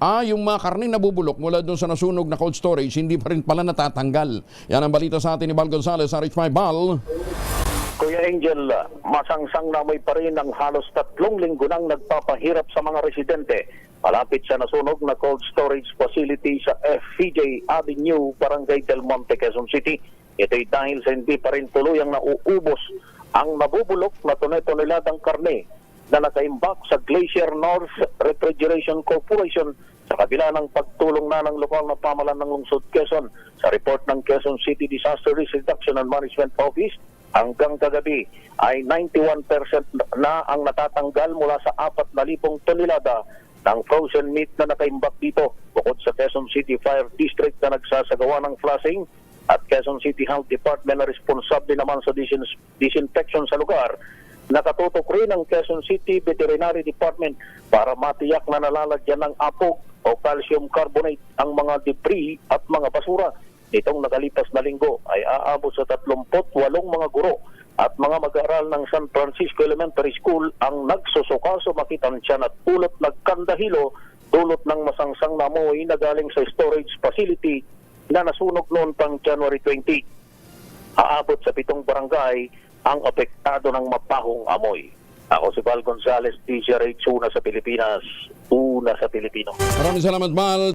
ah, yung mga karne nabubulok mula doon sa nasunog na cold storage, hindi pa rin pala natatanggal. Yan ang balita sa atin ni Bal Gonzales, RH5 Bal. Kuya Angel, masangsang namoy pa rin ang halos tatlong linggo nang nagpapahirap sa mga residente malapit sa nasunog na cold storage facility sa FPJ Avenue, Barangay Del Monte, Quezon City. Ito'y dahil sa hindi pa rin tuluyang nauubos ang nabubulok na tonel-toneladang karne na nakaimbak sa Glacier North Refrigeration Corporation sa kabila ng pagtulong na ng lokal na pamalan ng lungsod Quezon. Sa report ng Quezon City Disaster Risk Reduction and Management Office, hanggang kagabi ay 91% na ang natatanggal mula sa 4,000 tonelada ng frozen meat na nakaimbak dito. Bukod sa Quezon City Fire District na nagsasagawa ng flushing at Quezon City Health Department na responsable naman sa disin- disinfection sa lugar, nakatutok rin ang Quezon City Veterinary Department para matiyak na nalalagyan ng apog o calcium carbonate ang mga debris at mga basura. Itong nakalipas na linggo ay aabot sa 38 mga guro at mga mag-aaral ng San Francisco Elementary School ang nagsusukaso makitantiyan at pulot nagkandahilo dulot ng masangsang na amoy na galing sa storage facility na nasunog noon pang January 20 aabot sa pitong barangay ang apektado ng mapahong amoy. Ako si Val Gonzales, DJRH, una sa Pilipinas, una sa Pilipino. Maraming salamat, Bal.